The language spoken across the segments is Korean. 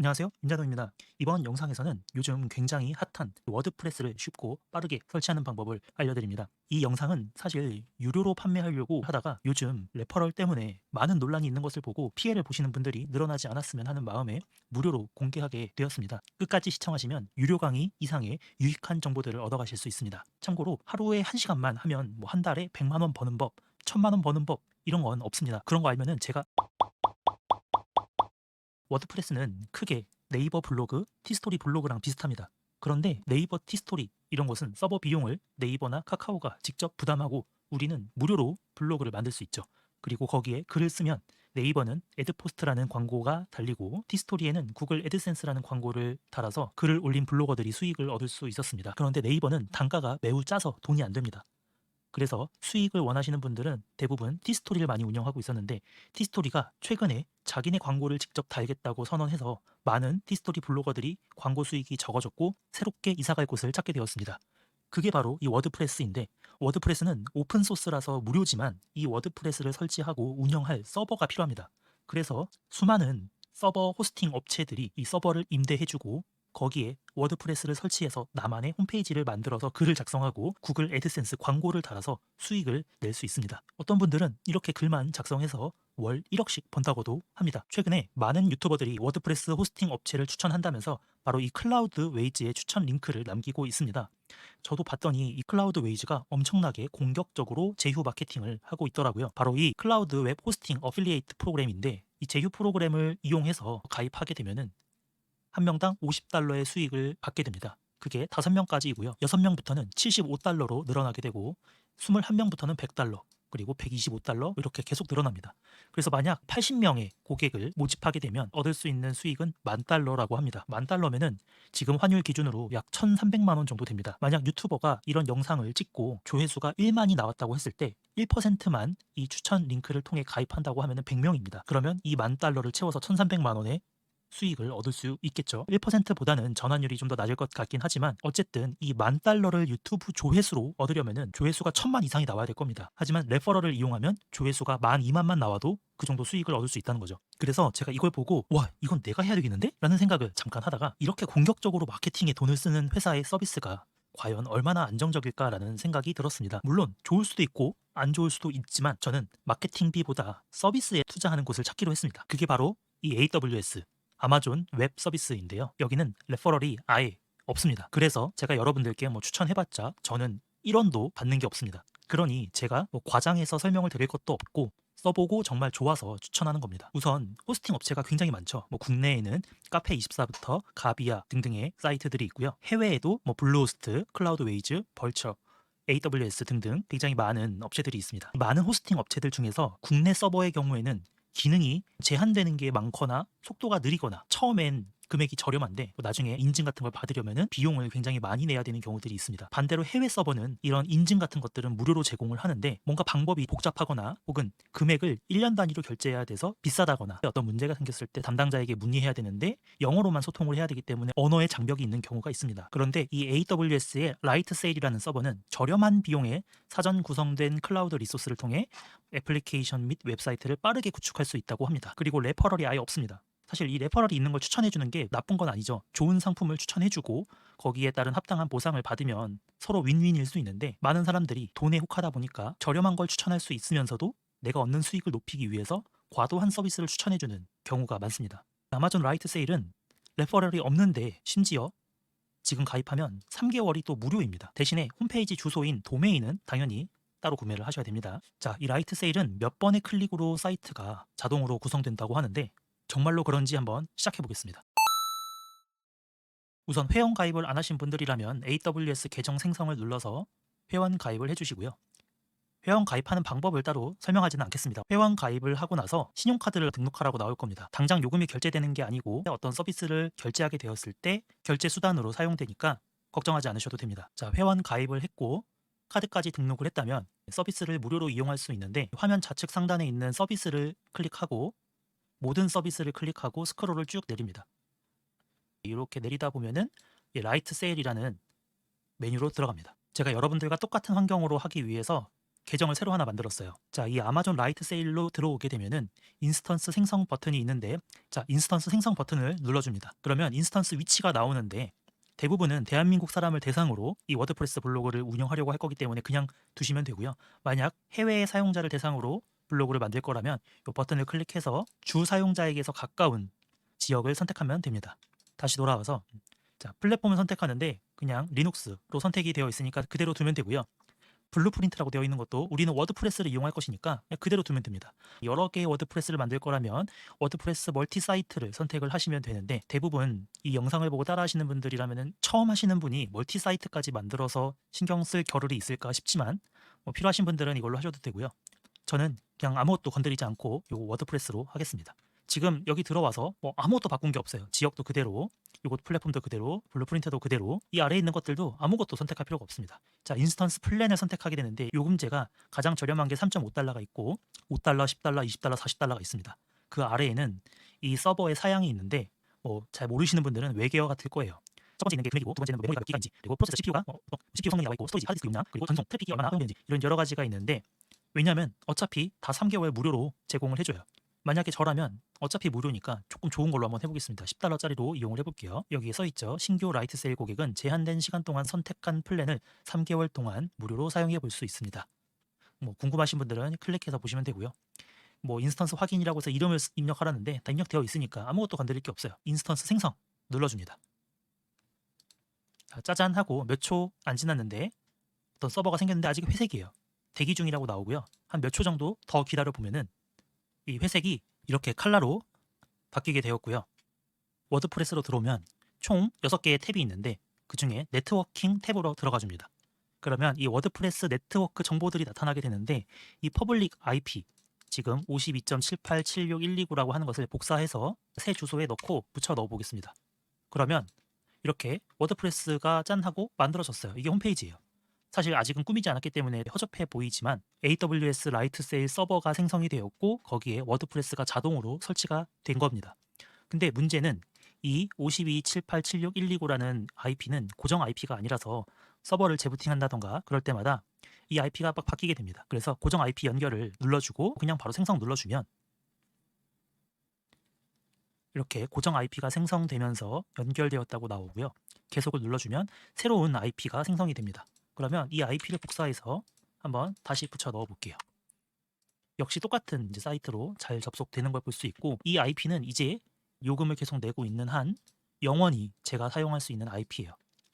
안녕하세요. 임자동입니다. 이번 영상에서는 요즘 굉장히 핫한 워드프레스를 쉽고 빠르게 설치하는 방법을 알려드립니다. 이 영상은 사실 유료로 판매하려고 하다가 요즘 레퍼럴 때문에 많은 논란이 있는 것을 보고 피해를 보시는 분들이 늘어나지 않았으면 하는 마음에 무료로 공개하게 되었습니다. 끝까지 시청하시면 유료 강의 이상의 유익한 정보들을 얻어가실 수 있습니다. 참고로 하루에 1시간만 하면 뭐 한 달에 100만 원 버는 법, 1000만 원 버는 법 이런 건 없습니다. 그런 거 알면은 제가 워드프레스는 크게 네이버 블로그, 티스토리 블로그랑 비슷합니다. 그런데 네이버 티스토리 이런 것은 서버 비용을 네이버나 카카오가 직접 부담하고 우리는 무료로 블로그를 만들 수 있죠. 그리고 거기에 글을 쓰면 네이버는 애드포스트라는 광고가 달리고 티스토리에는 구글 애드센스라는 광고를 달아서 글을 올린 블로거들이 수익을 얻을 수 있었습니다. 그런데 네이버는 단가가 매우 짜서 돈이 안 됩니다. 그래서 수익을 원하시는 분들은 대부분 티스토리를 많이 운영하고 있었는데 티스토리가 최근에 자기네 광고를 직접 달겠다고 선언해서 많은 티스토리 블로거들이 광고 수익이 적어졌고 새롭게 이사갈 곳을 찾게 되었습니다. 그게 바로 이 워드프레스인데 워드프레스는 오픈 소스라서 무료지만 이 워드프레스를 설치하고 운영할 서버가 필요합니다. 그래서 수많은 서버 호스팅 업체들이 이 서버를 임대해주고 거기에 워드프레스를 설치해서 나만의 홈페이지를 만들어서 글을 작성하고 구글 애드센스 광고를 달아서 수익을 낼 수 있습니다. 어떤 분들은 이렇게 글만 작성해서 월 1억씩 번다고도 합니다. 최근에 많은 유튜버들이 워드프레스 호스팅 업체를 추천한다면서 바로 이 클라우드 웨이즈의 추천 링크를 남기고 있습니다. 저도 봤더니 이 클라우드 웨이즈가 엄청나게 공격적으로 제휴 마케팅을 하고 있더라고요. 바로 이 클라우드 웹 호스팅 어필리에이트 프로그램인데 이 제휴 프로그램을 이용해서 가입하게 되면은 한 명당 50달러의 수익을 받게 됩니다. 그게 5명까지이고요. 6명부터는 75달러로 늘어나게 되고 21명부터는 100달러, 그리고 125달러 이렇게 계속 늘어납니다. 그래서 만약 80명의 고객을 모집하게 되면 얻을 수 있는 수익은 만 달러라고 합니다. 만 달러면은 지금 환율 기준으로 약 1,300만 원 정도 됩니다. 만약 유튜버가 이런 영상을 찍고 조회수가 1만이 나왔다고 했을 때 1%만 이 추천 링크를 통해 가입한다고 하면은 100명입니다. 그러면 이 만 달러를 채워서 1,300만 원에 수익을 얻을 수 있겠죠. 1%보다는 전환율이 좀 더 낮을 것 같긴 하지만 어쨌든 이 만 달러를 유튜브 조회수로 얻으려면은 조회수가 천만 이상이 나와야 될 겁니다. 하지만 레퍼럴을 이용하면 조회수가 만 이만만 나와도 그 정도 수익을 얻을 수 있다는 거죠. 그래서 제가 이걸 보고 와 이건 내가 해야 되겠는데? 라는 생각을 잠깐 하다가 이렇게 공격적으로 마케팅에 돈을 쓰는 회사의 서비스가 과연 얼마나 안정적일까라는 생각이 들었습니다. 물론 좋을 수도 있고 안 좋을 수도 있지만 저는 마케팅비보다 서비스에 투자하는 곳을 찾기로 했습니다. 그게 바로 이 AWS 아마존 웹 서비스인데요. 여기는 레퍼럴이 아예 없습니다. 그래서 제가 여러분들께 뭐 추천해봤자 저는 1원도 받는 게 없습니다. 그러니 제가 뭐 과장해서 설명을 드릴 것도 없고 써보고 정말 좋아서 추천하는 겁니다. 우선 호스팅 업체가 굉장히 많죠. 뭐 국내에는 카페24부터 가비아 등등의 사이트들이 있고요. 해외에도 뭐 블루호스트, 클라우드웨이즈, 벌처, AWS 등등 굉장히 많은 업체들이 있습니다. 많은 호스팅 업체들 중에서 국내 서버의 경우에는 기능이 제한되는 게 많거나 속도가 느리거나 처음엔 금액이 저렴한데 뭐 나중에 인증 같은 걸 받으려면은 비용을 굉장히 많이 내야 되는 경우들이 있습니다. 반대로 해외 서버는 이런 인증 같은 것들은 무료로 제공을 하는데 뭔가 방법이 복잡하거나 혹은 금액을 1년 단위로 결제해야 돼서 비싸다거나 어떤 문제가 생겼을 때 담당자에게 문의해야 되는데 영어로만 소통을 해야 되기 때문에 언어의 장벽이 있는 경우가 있습니다. 그런데 이 AWS의 라이트 세일이라는 서버는 저렴한 비용에 사전 구성된 클라우드 리소스를 통해 애플리케이션 및 웹사이트를 빠르게 구축할 수 있다고 합니다. 그리고 레퍼럴이 아예 없습니다. 사실 이 레퍼럴이 있는 걸 추천해주는 게 나쁜 건 아니죠. 좋은 상품을 추천해주고 거기에 따른 합당한 보상을 받으면 서로 윈윈일 수 있는데 많은 사람들이 돈에 혹하다 보니까 저렴한 걸 추천할 수 있으면서도 내가 얻는 수익을 높이기 위해서 과도한 서비스를 추천해주는 경우가 많습니다. 아마존 라이트 세일은 레퍼럴이 없는데 심지어 지금 가입하면 3개월이 또 무료입니다. 대신에 홈페이지 주소인 도메인은 당연히 따로 구매를 하셔야 됩니다. 자, 이 라이트 세일은 몇 번의 클릭으로 사이트가 자동으로 구성된다고 하는데 정말로 그런지 한번 시작해 보겠습니다. 우선 회원 가입을 안 하신 분들이라면 AWS 계정 생성을 눌러서 회원 가입을 해주시고요. 회원 가입하는 방법을 따로 설명하지는 않겠습니다. 회원 가입을 하고 나서 신용카드를 등록하라고 나올 겁니다. 당장 요금이 결제되는 게 아니고 어떤 서비스를 결제하게 되었을 때 결제 수단으로 사용되니까 걱정하지 않으셔도 됩니다. 자, 회원 가입을 했고 카드까지 등록을 했다면 서비스를 무료로 이용할 수 있는데 화면 좌측 상단에 있는 서비스를 클릭하고 모든 서비스를 클릭하고 스크롤을 쭉 내립니다. 이렇게 내리다 보면은 이 라이트 세일이라는 메뉴로 들어갑니다. 제가 여러분들과 똑같은 환경으로 하기 위해서 계정을 새로 하나 만들었어요. 자, 이 아마존 라이트 세일로 들어오게 되면은 인스턴스 생성 버튼이 있는데 자, 인스턴스 생성 버튼을 눌러 줍니다. 그러면 인스턴스 위치가 나오는데 대부분은 대한민국 사람을 대상으로 이 워드프레스 블로그를 운영하려고 할 거기 때문에 그냥 두시면 되고요. 만약 해외 사용자를 대상으로 블로그를 만들 거라면 이 버튼을 클릭해서 주 사용자에게서 가까운 지역을 선택하면 됩니다. 다시 돌아와서 자, 플랫폼을 선택하는데 그냥 리눅스로 선택이 되어 있으니까 그대로 두면 되고요. 블루프린트라고 되어 있는 것도 우리는 워드프레스를 이용할 것이니까 그대로 두면 됩니다. 여러 개의 워드프레스를 만들 거라면 워드프레스 멀티 사이트를 선택을 하시면 되는데 대부분 이 영상을 보고 따라 하시는 분들이라면 처음 하시는 분이 멀티 사이트까지 만들어서 신경 쓸 겨를이 있을까 싶지만 뭐 필요하신 분들은 이걸로 하셔도 되고요. 저는 그냥 아무것도 건드리지 않고 요 워드프레스로 하겠습니다. 지금 여기 들어와서 뭐 아무것도 바꾼 게 없어요. 지역도 그대로, 요것 플랫폼도 그대로, 블루프린트도 그대로, 이 아래에 있는 것들도 아무것도 선택할 필요가 없습니다. 자, 인스턴스 플랜을 선택하게 되는데 요금제가 가장 저렴한 게 3.5달러가 있고 5달러, 10달러, 20달러, 40달러가 있습니다. 그 아래에는 이 서버의 사양이 있는데 뭐 잘 모르시는 분들은 외계어가 될 거예요. 첫 번째 있는 게 금액이고 두 번째는 뭐 메모리가 몇 기가인지 그리고 프로세서 CPU가 뭐, 뭐 CPU 성능이 나와 있고 스토리지 하드 디스크 용량 그리고 전송 트래픽이 얼마나 사용되는지 이런 여러 가지가 있는데 왜냐하면 어차피 다 3개월 무료로 제공을 해줘요. 만약에 저라면 어차피 무료니까 조금 좋은 걸로 한번 해보겠습니다. 10달러짜리로 이용을 해볼게요. 여기에 써있죠. 신규 라이트 세일 고객은 제한된 시간 동안 선택한 플랜을 3개월 동안 무료로 사용해 볼 수 있습니다. 뭐 궁금하신 분들은 클릭해서 보시면 되고요. 뭐 인스턴스 확인이라고 해서 이름을 쓰- 입력하라는데 다 입력되어 있으니까 아무것도 건드릴 게 없어요. 인스턴스 생성 눌러줍니다. 자, 짜잔 하고 몇 초 안 지났는데 어떤 서버가 생겼는데 아직 회색이에요. 대기 중이라고 나오고요. 한 몇 초 정도 더 기다려 보면은 이 회색이 이렇게 칼라로 바뀌게 되었고요. 워드프레스로 들어오면 총 6개의 탭이 있는데 그 중에 네트워킹 탭으로 들어가 줍니다. 그러면 이 워드프레스 네트워크 정보들이 나타나게 되는데 이 퍼블릭 IP 지금 52.1876129라고 하는 것을 복사해서 새 주소에 넣고 붙여 넣어 보겠습니다. 그러면 이렇게 워드프레스가 짠 하고 만들어졌어요. 이게 홈페이지예요. 사실 아직은 꾸미지 않았기 때문에 허접해 보이지만 AWS 라이트 세일 서버가 생성이 되었고 거기에 워드프레스가 자동으로 설치가 된 겁니다. 근데 문제는 이 527876.129라는 IP는 고정 IP가 아니라서 서버를 재부팅한다던가 그럴 때마다 이 IP가 막 바뀌게 됩니다. 그래서 고정 IP 연결을 눌러주고 그냥 바로 생성 눌러주면 이렇게 고정 IP가 생성되면서 연결되었다고 나오고요. 계속을 눌러주면 새로운 IP가 생성이 됩니다. 그러면 이 IP를 복사해서 한번 다시 붙여 넣어 볼게요. 역시 똑같은 이제 사이트로 잘 접속되는 걸 볼 수 있고 이 IP는 이제 요금을 계속 내고 있는 한 영원히 제가 사용할 수 있는 IP예요.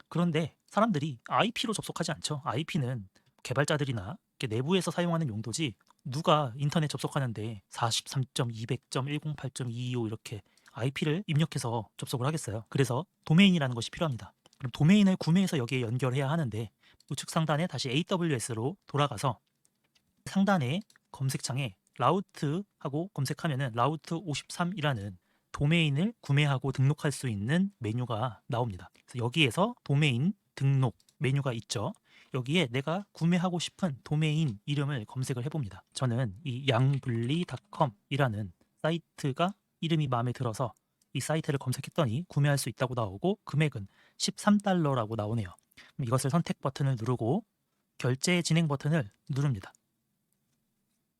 그런데 사람들이 IP로 접속하지 않죠. IP는 개발자들이나 내부에서 사용하는 용도지 누가 인터넷 접속하는데 43.200.108.225 이렇게 IP를 입력해서 접속을 하겠어요. 그래서 도메인이라는 것이 필요합니다. 그럼 도메인을 구매해서 여기에 연결해야 하는데 우측 상단에 다시 AWS로 돌아가서 상단에 검색창에 라우트 하고 검색하면은 라우트 53이라는 도메인을 구매하고 등록할 수 있는 메뉴가 나옵니다. 여기에서 도메인 등록 메뉴가 있죠. 여기에 내가 구매하고 싶은 도메인 이름을 검색을 해봅니다. 저는 이 양블리.com이라는 사이트가 이름이 마음에 들어서 이 사이트를 검색했더니 구매할 수 있다고 나오고 금액은 13달러라고 나오네요. 이것을 선택 버튼을 누르고 결제 진행 버튼을 누릅니다.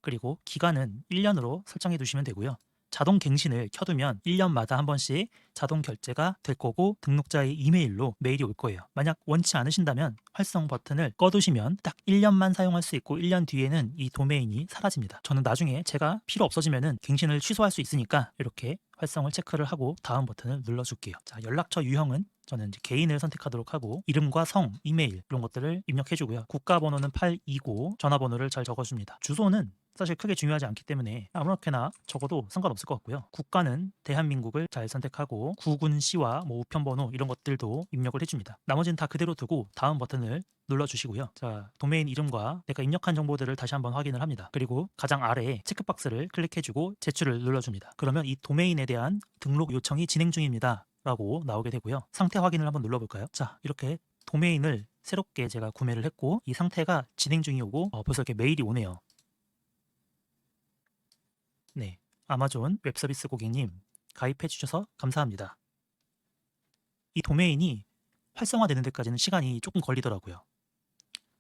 그리고 기간은 1년으로 설정해 두시면 되고요. 자동 갱신을 켜두면 1년마다 한 번씩 자동 결제가 될 거고 등록자의 이메일로 메일이 올 거예요. 만약 원치 않으신다면 활성 버튼을 꺼두시면 딱 1년만 사용할 수 있고 1년 뒤에는 이 도메인이 사라집니다. 저는 나중에 제가 필요 없어지면은 갱신을 취소할 수 있으니까 이렇게 활성을 체크를 하고 다음 버튼을 눌러줄게요. 자 연락처 유형은 저는 이제 개인을 선택하도록 하고 이름과 성, 이메일 이런 것들을 입력해 주고요. 국가 번호는 829, 전화번호를 잘 적어 줍니다. 주소는 사실 크게 중요하지 않기 때문에 아무렇게나 적어도 상관없을 것 같고요. 국가는 대한민국을 잘 선택하고 구군 시와 뭐 우편 번호 이런 것들도 입력을 해줍니다. 나머지는 다 그대로 두고 다음 버튼을 눌러주시고요. 자, 도메인 이름과 내가 입력한 정보들을 다시 한번 확인을 합니다. 그리고 가장 아래에 체크박스를 클릭해주고 제출을 눌러줍니다. 그러면 이 도메인에 대한 등록 요청이 진행 중입니다. 라고 나오게 되고요. 상태 확인을 한번 눌러볼까요? 자, 이렇게 도메인을 새롭게 제가 구매를 했고 이 상태가 진행 중이 오고 어, 벌써 이렇게 메일이 오네요. 네, 아마존 웹서비스 고객님 가입해 주셔서 감사합니다. 이 도메인이 활성화되는 데까지는 시간이 조금 걸리더라고요.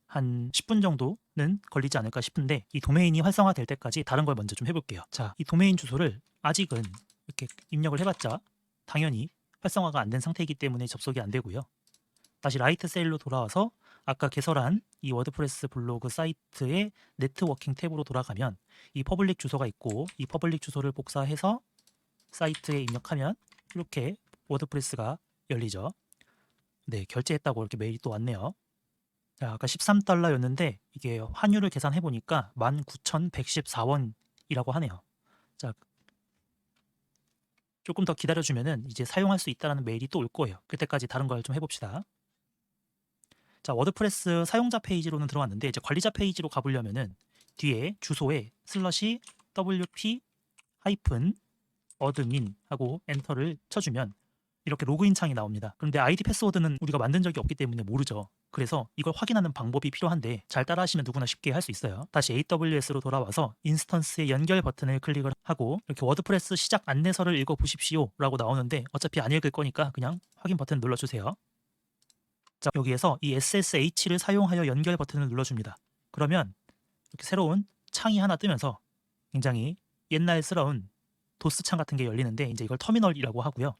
한 10분 정도는 걸리지 않을까 싶은데 이 도메인이 활성화될 때까지 다른 걸 먼저 좀 해볼게요. 자, 이 도메인 주소를 아직은 이렇게 입력을 해봤자 당연히 활성화가 안 된 상태이기 때문에 접속이 안 되고요. 다시 라이트 셀로 돌아와서 아까 개설한 이 워드프레스 블로그 사이트의 네트워킹 탭으로 돌아가면 이 퍼블릭 주소가 있고 이 퍼블릭 주소를 복사해서 사이트에 입력하면 이렇게 워드프레스가 열리죠. 네, 결제했다고 이렇게 메일이 또 왔네요. 자, 아까 13달러였는데 이게 환율을 계산해 보니까 19,114원이라고 하네요. 자, 조금 더 기다려 주면은 이제 사용할 수 있다라는 메일이 또 올 거예요. 그때까지 다른 걸 좀 해봅시다. 자, 워드프레스 사용자 페이지로는 들어왔는데 이제 관리자 페이지로 가보려면은 뒤에 주소에 슬러시 wp 하이픈 어드민 하고 엔터를 쳐주면 이렇게 로그인 창이 나옵니다. 그런데 아이디 패스워드는 우리가 만든 적이 없기 때문에 모르죠. 그래서 이걸 확인하는 방법이 필요한데 잘 따라하시면 누구나 쉽게 할 수 있어요. 다시 AWS로 돌아와서 인스턴스의 연결 버튼을 클릭을 하고 이렇게 워드프레스 시작 안내서를 읽어보십시오 라고 나오는데 어차피 안 읽을 거니까 그냥 확인 버튼 눌러주세요. 자, 여기에서 이 SSH를 사용하여 연결 버튼을 눌러줍니다. 그러면 이렇게 새로운 창이 하나 뜨면서 굉장히 옛날스러운 도스 창 같은 게 열리는데 이제 이걸 터미널이라고 하고요.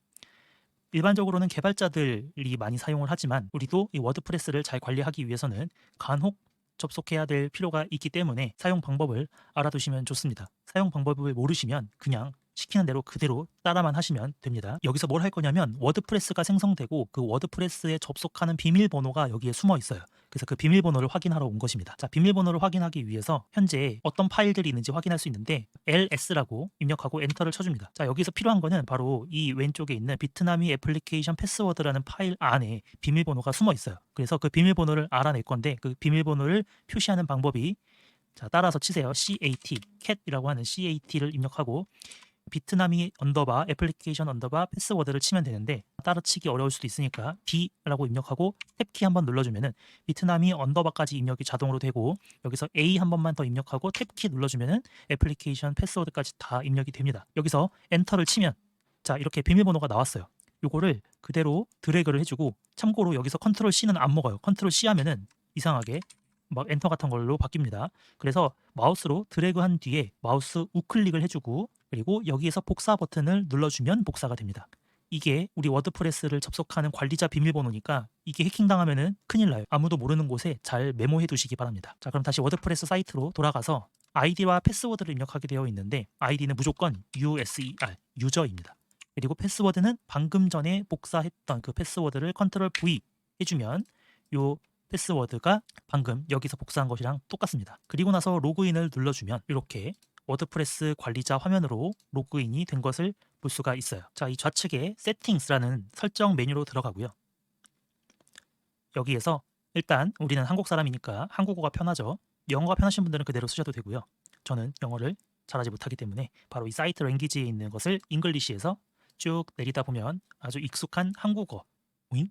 일반적으로는 개발자들이 많이 사용을 하지만 우리도 이 워드프레스를 잘 관리하기 위해서는 간혹 접속해야 될 필요가 있기 때문에 사용 방법을 알아두시면 좋습니다. 사용 방법을 모르시면 그냥 시키는 대로 그대로 따라만 하시면 됩니다. 여기서 뭘 할 거냐면 워드프레스가 생성되고 그 워드프레스에 접속하는 비밀번호가 여기에 숨어 있어요. 그래서 그 비밀번호를 확인하러 온 것입니다. 자, 비밀번호를 확인하기 위해서 현재 어떤 파일들이 있는지 확인할 수 있는데 LS라고 입력하고 엔터를 쳐줍니다. 자, 여기서 필요한 거는 바로 이 왼쪽에 있는 비트나미 애플리케이션 패스워드라는 파일 안에 비밀번호가 숨어 있어요. 그래서 그 비밀번호를 알아낼 건데 그 비밀번호를 표시하는 방법이 자, 따라서 치세요. CAT, cat이라고 하는 CAT를 입력하고 비트나미 언더바 애플리케이션 언더바 패스워드를 치면 되는데 따라치기 어려울 수도 있으니까 B라고 입력하고 탭키 한번 눌러주면은 비트나미 언더바까지 입력이 자동으로 되고 여기서 A 한 번만 더 입력하고 탭키 눌러주면은 애플리케이션 패스워드까지 다 입력이 됩니다. 여기서 엔터를 치면 자 이렇게 비밀번호가 나왔어요. 요거를 그대로 드래그를 해주고 참고로 여기서 컨트롤 C는 안 먹어요. 컨트롤 C 하면은 이상하게 막 엔터 같은 걸로 바뀝니다. 그래서 마우스로 드래그 한 뒤에 마우스 우클릭을 해주고 그리고 여기에서 복사 버튼을 눌러주면 복사가 됩니다. 이게 우리 워드프레스를 접속하는 관리자 비밀번호니까 이게 해킹당하면은 큰일 나요. 아무도 모르는 곳에 잘 메모해 두시기 바랍니다. 자, 그럼 다시 워드프레스 사이트로 돌아가서 아이디와 패스워드를 입력하게 되어 있는데 아이디는 무조건 user, 유저입니다. 그리고 패스워드는 방금 전에 복사했던 그 패스워드를 컨트롤 V 해주면 요 패스워드가 방금 여기서 복사한 것이랑 똑같습니다. 그리고 나서 로그인을 눌러주면 이렇게 워드프레스 관리자 화면으로 로그인이 된 것을 볼 수가 있어요. 자, 이 좌측에 세팅스라는 설정 메뉴로 들어가고요. 여기에서 일단 우리는 한국 사람이니까 한국어가 편하죠. 영어가 편하신 분들은 그대로 쓰셔도 되고요. 저는 영어를 잘하지 못하기 때문에 바로 이 사이트 랭귀지에 있는 것을 잉글리시에서 쭉 내리다 보면 아주 익숙한 한국어 오잉?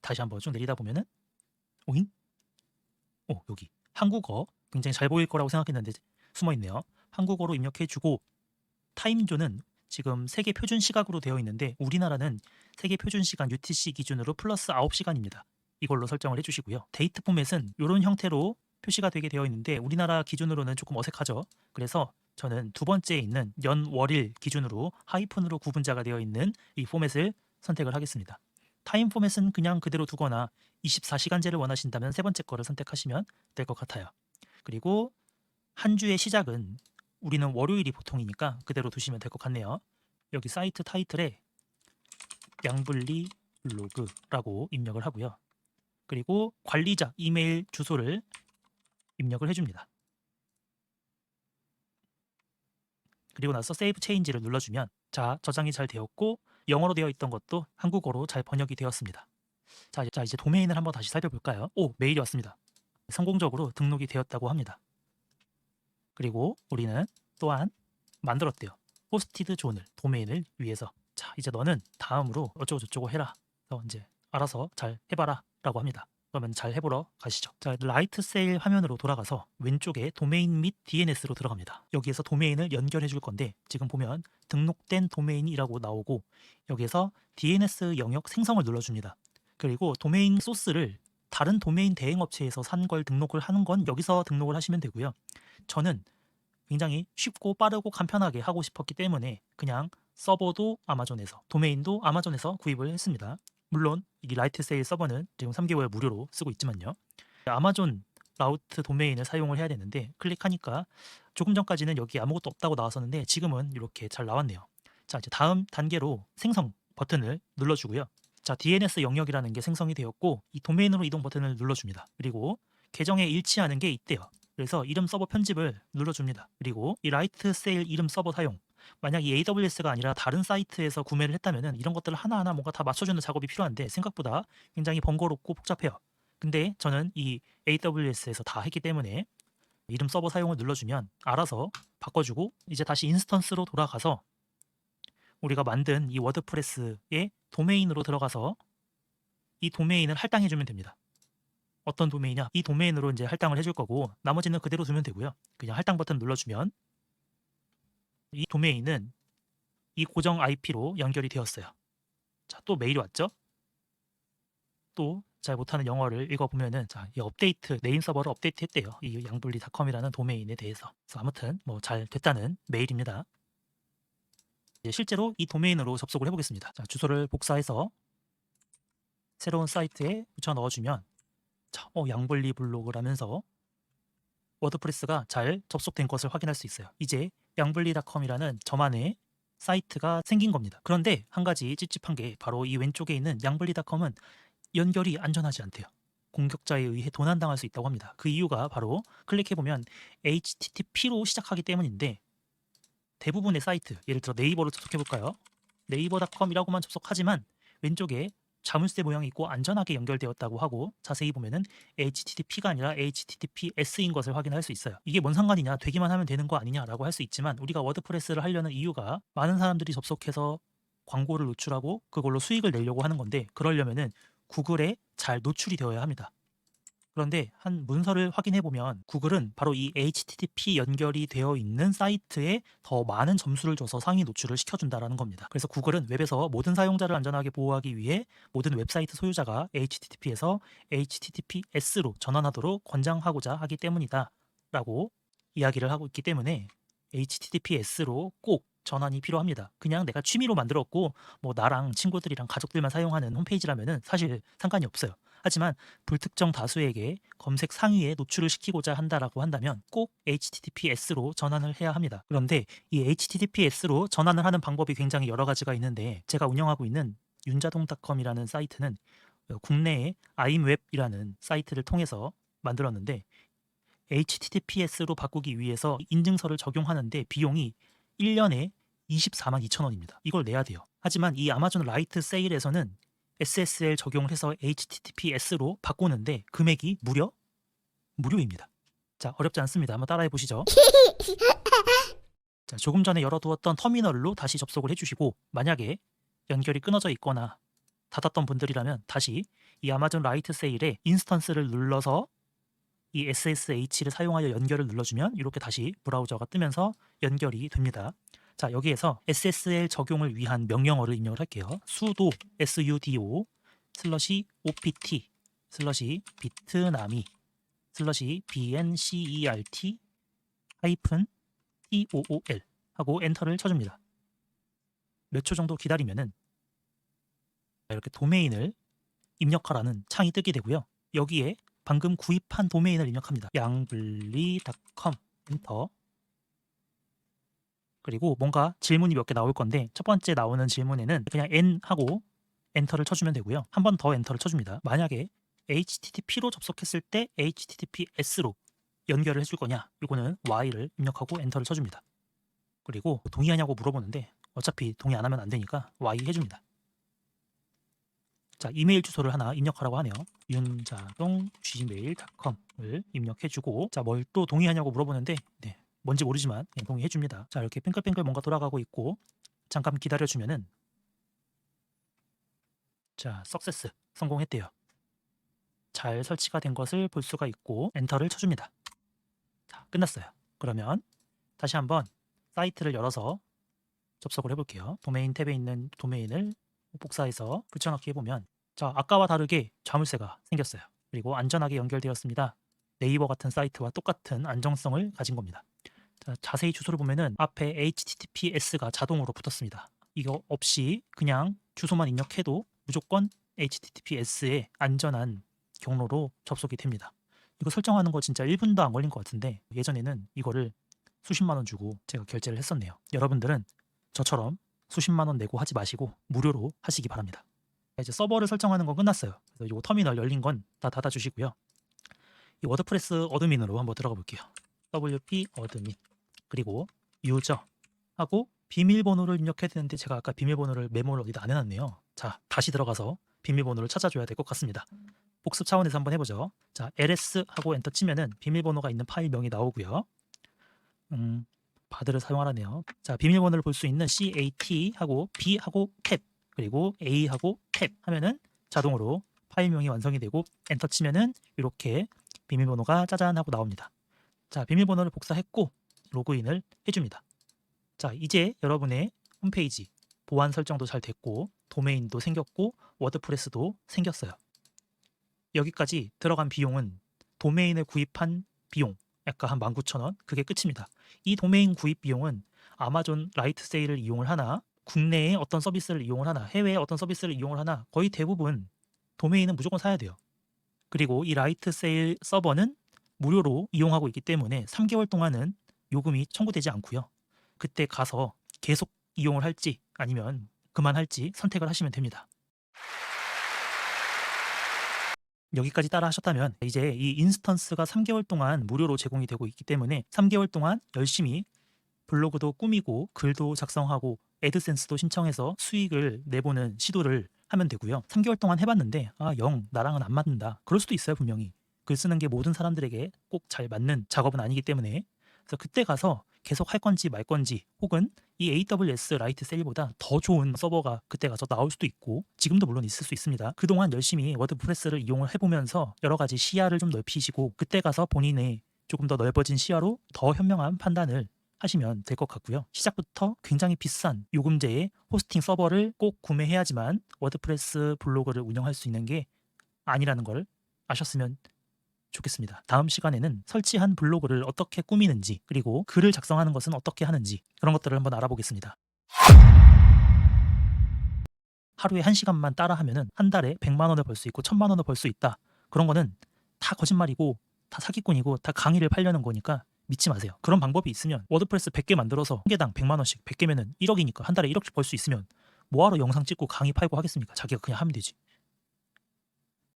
다시 한번 쭉 내리다 보면은 오잉? 오 여기 한국어 굉장히 잘 보일 거라고 생각했는데 숨어 있네요. 한국어로 입력해주고 타임존은 지금 세계 표준 시각으로 되어 있는데 우리나라는 세계 표준 시간 UTC 기준으로 플러스 9시간입니다. 이걸로 설정을 해주시고요. 데이트 포맷은 이런 형태로 표시가 되게 되어 있는데 우리나라 기준으로는 조금 어색하죠. 그래서 저는 두 번째에 있는 연, 월일 기준으로 하이픈으로 구분자가 되어 있는 이 포맷을 선택을 하겠습니다. 타임 포맷은 그냥 그대로 두거나 24시간제를 원하신다면 세 번째 거를 선택하시면 될 것 같아요. 그리고 한 주의 시작은 우리는 월요일이 보통이니까 그대로 두시면 될 것 같네요. 여기 사이트 타이틀에 양분리 블로그라고 입력을 하고요. 그리고 관리자 이메일 주소를 입력을 해줍니다. 그리고 나서 세이브 체인지를 눌러주면 자 저장이 잘 되었고 영어로 되어 있던 것도 한국어로 잘 번역이 되었습니다. 자, 자 이제 도메인을 한번 다시 살펴볼까요? 오 메일이 왔습니다. 성공적으로 등록이 되었다고 합니다. 그리고 우리는 또한 만들었대요. 호스티드 존을 도메인을 위해서. 자 이제 너는 다음으로 어쩌고 저쩌고 해라. 그래서 이제 알아서 잘 해봐라라고 합니다. 그러면 잘 해보러 가시죠. 자 라이트 세일 화면으로 돌아가서 왼쪽에 도메인 및 DNS로 들어갑니다. 여기에서 도메인을 연결해 줄 건데 지금 보면 등록된 도메인이라고 나오고 여기에서 DNS 영역 생성을 눌러줍니다. 그리고 도메인 소스를 다른 도메인 대행 업체에서 산 걸 등록을 하는 건 여기서 등록을 하시면 되고요. 저는 굉장히 쉽고 빠르고 간편하게 하고 싶었기 때문에 그냥 서버도 아마존에서 도메인도 아마존에서 구입을 했습니다. 물론 이 라이트 세일 서버는 지금 3개월 무료로 쓰고 있지만요. 아마존 라우트 도메인을 사용을 해야 되는데 클릭하니까 조금 전까지는 여기 아무것도 없다고 나왔었는데 지금은 이렇게 잘 나왔네요. 자 이제 다음 단계로 생성 버튼을 눌러주고요. 자 DNS 영역이라는 게 생성이 되었고 이 도메인으로 이동 버튼을 눌러줍니다. 그리고 계정에 일치하는 게 있대요. 그래서 이름 서버 편집을 눌러줍니다. 그리고 이 라이트 세일 이름 서버 사용 만약 이 AWS가 아니라 다른 사이트에서 구매를 했다면은 이런 것들을 하나하나 뭔가 다 맞춰주는 작업이 필요한데 생각보다 굉장히 번거롭고 복잡해요. 근데 저는 이 AWS에서 다 했기 때문에 이름 서버 사용을 눌러주면 알아서 바꿔주고 이제 다시 인스턴스로 돌아가서 우리가 만든 이 워드프레스의 도메인으로 들어가서 이 도메인을 할당해주면 됩니다. 어떤 도메인이냐? 이 도메인으로 이제 할당을 해줄 거고 나머지는 그대로 두면 되고요. 그냥 할당 버튼 눌러주면 이 도메인은 이 고정 IP로 연결이 되었어요. 자, 또 메일이 왔죠? 또 잘 못하는 영어를 읽어보면은 자, 이 업데이트 네임 서버를 업데이트했대요. 이 양분리닷컴이라는 도메인에 대해서. 아무튼 뭐 잘 됐다는 메일입니다. 이제 실제로 이 도메인으로 접속을 해보겠습니다. 자, 주소를 복사해서 새로운 사이트에 붙여 넣어주면 자, 어, 양분리 블로그라면서 워드프레스가 잘 접속된 것을 확인할 수 있어요. 이제 양분리닷컴이라는 저만의 사이트가 생긴 겁니다. 그런데 한 가지 찝찝한 게 바로 이 왼쪽에 있는 양분리닷컴은 연결이 안전하지 않대요. 공격자에 의해 도난당할 수 있다고 합니다. 그 이유가 바로 클릭해보면 HTTP로 시작하기 때문인데 대부분의 사이트, 예를 들어 네이버로 접속해볼까요? 네이버닷컴이라고만 접속하지만 왼쪽에 자물쇠 모양이 있고 안전하게 연결되었다고 하고 자세히 보면은 HTTP가 아니라 HTTPS인 것을 확인할 수 있어요. 이게 뭔 상관이냐? 되기만 하면 되는 거 아니냐라고 할 수 있지만 우리가 워드프레스를 하려는 이유가 많은 사람들이 접속해서 광고를 노출하고 그걸로 수익을 내려고 하는 건데 그러려면은 구글에 잘 노출이 되어야 합니다. 그런데 한 문서를 확인해 보면 구글은 바로 이 HTTP 연결이 되어 있는 사이트에 더 많은 점수를 줘서 상위 노출을 시켜준다라는 겁니다. 그래서 구글은 웹에서 모든 사용자를 안전하게 보호하기 위해 모든 웹사이트 소유자가 HTTP에서 HTTPS로 전환하도록 권장하고자 하기 때문이다 라고 이야기를 하고 있기 때문에 HTTPS로 꼭 전환이 필요합니다. 그냥 내가 취미로 만들었고 뭐 나랑 친구들이랑 가족들만 사용하는 홈페이지라면은 사실 상관이 없어요. 하지만 불특정 다수에게 검색 상위에 노출을 시키고자 한다라고 한다면 꼭 HTTPS로 전환을 해야 합니다. 그런데 이 HTTPS로 전환을 하는 방법이 굉장히 여러 가지가 있는데 제가 운영하고 있는 윤자동닷컴이라는 사이트는 국내의 아임웹이라는 사이트를 통해서 만들었는데 HTTPS로 바꾸기 위해서 인증서를 적용하는데 비용이 1년에 24만 2천 원입니다. 이걸 내야 돼요. 하지만 이 아마존 라이트 세일에서는 SSL 적용을 해서 HTTPS로 바꾸는데 금액이 무려 무료입니다. 자, 어렵지 않습니다. 한번 따라해 보시죠. 자, 조금 전에 열어두었던 터미널로 다시 접속을 해주시고 만약에 연결이 끊어져 있거나 닫았던 분들이라면 다시 이 아마존 라이트 세일에 인스턴스를 눌러서 이 SSH를 사용하여 연결을 눌러주면 이렇게 다시 브라우저가 뜨면서 연결이 됩니다. 자 여기에서 SSL 적용을 위한 명령어를 입력을 할게요. sudo sudo 슬러시 opt 슬러시 비트나미 슬러시 bncert 하이픈 tool 하고 엔터를 쳐줍니다. 몇 초 정도 기다리면은 이렇게 도메인을 입력하라는 창이 뜨게 되고요. 여기에 방금 구입한 도메인을 입력합니다. 양블리.com 엔터 그리고 뭔가 질문이 몇 개 나올 건데 첫 번째 나오는 질문에는 그냥 n 하고 엔터를 쳐주면 되고요. 한 번 더 엔터를 쳐줍니다. 만약에 HTTP로 접속했을 때 HTTPS로 연결을 해줄 거냐 이거는 y를 입력하고 엔터를 쳐줍니다. 그리고 동의하냐고 물어보는데 어차피 동의 안 하면 안 되니까 y 해줍니다. 자 이메일 주소를 하나 입력하라고 하네요. 윤자동 gmail.com을 입력해주고 자 뭘 또 동의하냐고 물어보는데 네 뭔지 모르지만 그냥 동의해 줍니다. 자 이렇게 뺑글뺑글 뭔가 돌아가고 있고 잠깐 기다려 주면은 자 석세스 성공했대요. 잘 설치가 된 것을 볼 수가 있고 엔터를 쳐줍니다. 자 끝났어요. 그러면 다시 한번 사이트를 열어서 접속을 해볼게요. 도메인 탭에 있는 도메인을 복사해서 붙여넣기 해보면 자 아까와 다르게 자물쇠가 생겼어요. 그리고 안전하게 연결되었습니다. 네이버 같은 사이트와 똑같은 안정성을 가진 겁니다. 자, 자세히 주소를 보면은 앞에 HTTPS가 자동으로 붙었습니다. 이거 없이 그냥 주소만 입력해도 무조건 HTTPS의 안전한 경로로 접속이 됩니다. 이거 설정하는 거 진짜 1분도 안 걸린 것 같은데 예전에는 이거를 수십만 원 주고 제가 결제를 했었네요. 여러분들은 저처럼 수십만 원 내고 하지 마시고 무료로 하시기 바랍니다. 이제 서버를 설정하는 건 끝났어요. 그래서 이 터미널 열린 건 다 닫아 주시고요. 이 워드프레스 어드민으로 한번 들어가 볼게요. WP 어드민 그리고 유저 하고 비밀번호를 입력해야 되는데 제가 아까 비밀번호를 메모를 어디다 안 해놨네요. 자 다시 들어가서 비밀번호를 찾아줘야 될 것 같습니다. 복습 차원에서 한번 해보죠. 자 ls 하고 엔터 치면은 비밀번호가 있는 파일명이 나오고요. 음, 바드를 사용하라네요. 자 비밀번호를 볼 수 있는 cat 하고 b 하고 탭 그리고 a 하고 탭 하면은 자동으로 파일명이 완성이 되고 엔터 치면은 이렇게 비밀번호가 짜잔 하고 나옵니다. 자 비밀번호를 복사했고 로그인을 해줍니다. 자 이제 여러분의 홈페이지 보안 설정도 잘 됐고 도메인도 생겼고 워드프레스도 생겼어요. 여기까지 들어간 비용은 도메인을 구입한 비용 약간 한 19,000원 그게 끝입니다. 이 도메인 구입 비용은 아마존 라이트 세일을 이용을 하나 국내에 어떤 서비스를 이용을 하나 해외에 어떤 서비스를 이용을 하나 거의 대부분 도메인은 무조건 사야 돼요. 그리고 이 라이트 세일 서버는 무료로 이용하고 있기 때문에 3개월 동안은 요금이 청구되지 않고요. 그때 가서 계속 이용을 할지 아니면 그만할지 선택을 하시면 됩니다. 여기까지 따라 하셨다면 이제 이 인스턴스가 3개월 동안 무료로 제공이 되고 있기 때문에 3개월 동안 열심히 블로그도 꾸미고 글도 작성하고 애드센스도 신청해서 수익을 내보는 시도를 하면 되고요. 3개월 동안 해봤는데 아 영 나랑은 안 맞는다. 그럴 수도 있어요 분명히. 글 쓰는 게 모든 사람들에게 꼭 잘 맞는 작업은 아니기 때문에 그래서 그때 가서 계속 할 건지 말 건지 혹은 이 AWS 라이트 셀보다 더 좋은 서버가 그때 가서 나올 수도 있고 지금도 물론 있을 수 있습니다. 그동안 열심히 워드프레스를 이용을 해보면서 여러 가지 시야를 좀 넓히시고 그때 가서 본인의 조금 더 넓어진 시야로 더 현명한 판단을 하시면 될 것 같고요. 시작부터 굉장히 비싼 요금제의 호스팅 서버를 꼭 구매해야지만 워드프레스 블로그를 운영할 수 있는 게 아니라는 걸 아셨으면 좋겠습니다. 다음 시간에는 설치한 블로그를 어떻게 꾸미는지 그리고 글을 작성하는 것은 어떻게 하는지 그런 것들을 한번 알아보겠습니다. 하루에 한시간만 따라 하면은 한 달에 100만 원을 벌 수 있고 1000만 원을 벌 수 있다. 그런 거는 다 거짓말이고 다 사기꾼이고 다 강의를 팔려는 거니까 믿지 마세요. 그런 방법이 있으면 워드프레스 100개 만들어서 한 개당 100만 원씩 100개면은 1억이니까 한 달에 1억씩 벌 수 있으면 뭐하러 영상 찍고 강의 팔고 하겠습니까? 자기가 그냥 하면 되지.